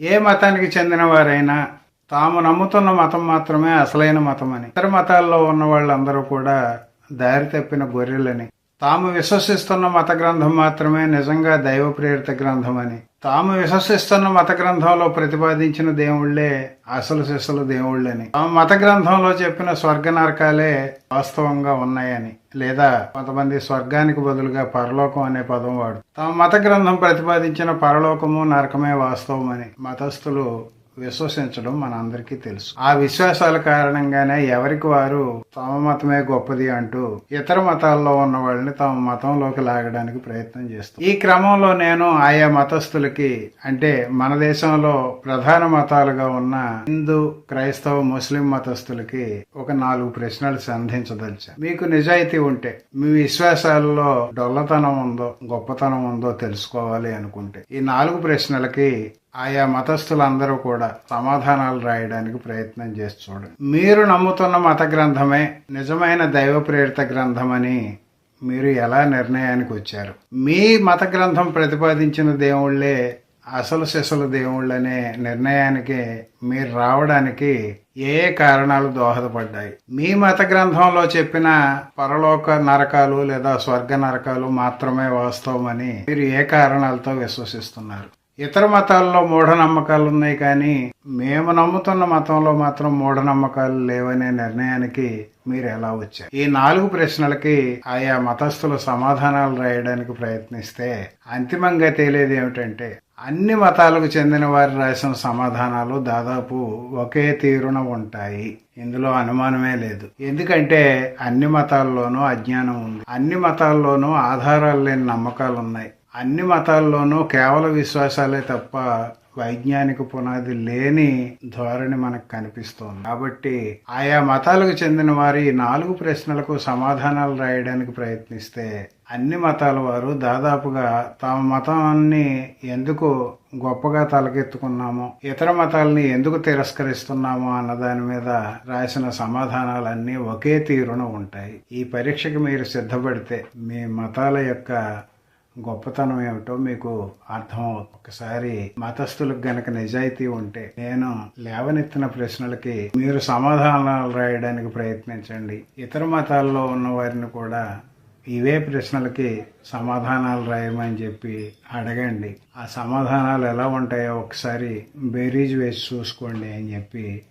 ఏ మతానికి చెందిన వారైనా తాము నమ్ముతున్న మతం మాత్రమే అసలైన మతం అని ఇతర మతాల్లో ఉన్న వాళ్ళందరూ కూడా దారి తప్పిన గొర్రెలని. తాము విశ్వసిస్తున్న మత గ్రంథం మాత్రమే నిజంగా దైవ ప్రేరిత గ్రంథం అని తాము విశ్వసిస్తున్న మత గ్రంథంలో ప్రతిపాదించిన దేవుళ్ళే అసలు శిశులు దేవుళ్ళని. తాము మత గ్రంథంలో చెప్పిన స్వర్గ నరకాలే వాస్తవంగా ఉన్నాయని లేదా కొంతమంది స్వర్గానికి బదులుగా పరలోకం అనే పదం వాడు తమ మత గ్రంథం ప్రతిపాదించిన పరలోకము నరకమే వాస్తవమని మతస్థులు విశ్వసించడం మనందరికీ తెలుసు. ఆ విశ్వాసాల కారణంగానే ఎవరికి వారు తమ మతమే గొప్పది అంటూ ఇతర మతాల్లో ఉన్న వాళ్ళని తమ మతంలోకి లాగడానికి ప్రయత్నం చేస్తాం ఈ క్రమంలో నేను ఆయా మతస్థులకి అంటే మన దేశంలో ప్రధాన మతాలుగా ఉన్న హిందూ క్రైస్తవ ముస్లిం మతస్థులకి ఒక నాలుగు ప్రశ్నలు సంధించదలిచాను. మీకు నిజాయితీ ఉంటే మీ విశ్వాసాలలో డొల్లతనం ఉందో గొప్పతనం ఉందో తెలుసుకోవాలి అనుకుంటే ఈ నాలుగు ప్రశ్నలకి ఆయా మతస్థులందరూ కూడా సమాధానాలు రాయడానికి ప్రయత్నం చేసి చూడండి. మీరు నమ్ముతున్న మత గ్రంథమే నిజమైన దైవ ప్రేరిత గ్రంథమని మీరు ఎలా నిర్ణయానికి వచ్చారు? మీ మత గ్రంథం ప్రతిపాదించిన దేవుళ్ళే అసలు శిశుల దేవుళ్ళనే నిర్ణయానికి మీరు రావడానికి ఏ ఏ కారణాలు దోహదపడ్డాయి? మీ మత గ్రంథంలో చెప్పిన పరలోక నరకాలు లేదా స్వర్గ నరకాలు మాత్రమే వాస్తవమని మీరు ఏ కారణాలతో విశ్వసిస్తున్నారు? ఇతర మతాల్లో మూఢనమ్మకాలు ఉన్నాయి కానీ మేము నమ్ముతున్న మతంలో మాత్రం మూఢనమ్మకాలు లేవనే నిర్ణయానికి మీరు ఎలా వచ్చారు? ఈ నాలుగు ప్రశ్నలకి ఆయా మతస్థులు సమాధానాలు రాయడానికి ప్రయత్నిస్తే అంతిమంగా తేలేది ఏమిటంటే అన్ని మతాలకు చెందిన వారు రాసిన సమాధానాలు దాదాపు ఒకే తీరున ఉంటాయి. ఇందులో అనుమానమే లేదు. ఎందుకంటే అన్ని మతాల్లోనూ అజ్ఞానం ఉంది. అన్ని మతాల్లోనూ ఆధారాలు లేని నమ్మకాలు ఉన్నాయి అన్ని మతాల్లోనూ కేవల విశ్వాసాలే తప్ప వైజ్ఞానిక పునాది లేని ధోరణి మనకు కనిపిస్తోంది. కాబట్టి ఆయా మతాలకు చెందిన వారి నాలుగు ప్రశ్నలకు సమాధానాలు రాయడానికి ప్రయత్నిస్తే అన్ని మతాల వారు దాదాపుగా తమ మతాన్ని ఎందుకు గొప్పగా తలకెత్తుకున్నామో ఇతర మతాలని ఎందుకు తిరస్కరిస్తున్నామో అన్న దాని మీద రాసిన సమాధానాలన్నీ ఒకే తీరున ఉంటాయి. ఈ పరీక్షకి మీరు సిద్ధపడితే మీ మతాల యొక్క గొప్పతనం ఏమిటో మీకు అర్థం ఒకసారి మతస్థులకు గనక నిజాయితీ ఉంటే నేను లేవనెత్తిన ప్రశ్నలకి మీరు సమాధానాలు రాయడానికి ప్రయత్నించండి. ఇతర మతాల్లో ఉన్న వారిని కూడా ఇవే ప్రశ్నలకి సమాధానాలు రాయమని చెప్పి అడగండి. ఆ సమాధానాలు ఎలా ఉంటాయో ఒకసారి బేరీజ్ వేసి చూసుకోండి అని చెప్పి